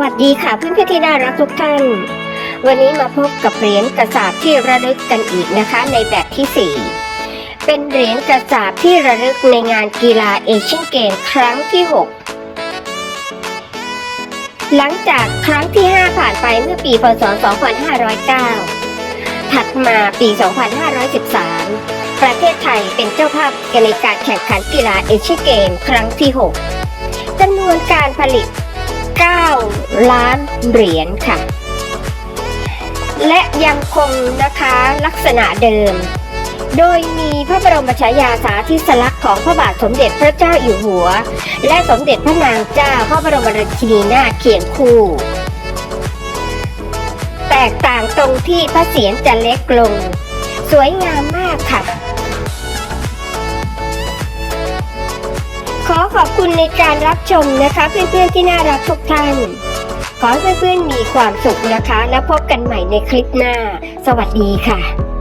วัสดีค่ะเพื่อนๆที่น่ารักทุกท่าน วันนี้มาพบกับเหรียญกระสาบที่ระลึกกันอีกนะคะ ในแบบที่ 4 เป็นเหรียญกระสาบที่ระลึกในงานกีฬาเอเชียนเกมครั้งที่ 6 หลังจากครั้งที่ 5 ผ่านไปเมื่อปีพศ 2509 ถัดมาปี 2513 ประเทศไทยเป็นเจ้าภาพในการแข่งขันกีฬาเอเชียนเกม ครั้งที่ 6จำนวนการผลิต ล้านเหรียญค่ะ และยังคงนะคะลักษณะเดิม โดยมีพระบรมฉายาสาธิสลักษณ์ของพระบาทสมเด็จพระเจ้าอยู่หัว และสมเด็จพระนางเจ้าพระบรมราชินีนาถเคียงคู่แตกต่างตรงที่พระเศียรจะเล็กลง สวยงามมากค่ะ ขอขอบคุณในการรับชมนะคะ เพื่อนๆที่น่ารักทุกท่าน ขอให้เพื่อนๆมีความสุขนะคะ แล้วพบกันใหม่ในคลิปหน้า สวัสดีค่ะ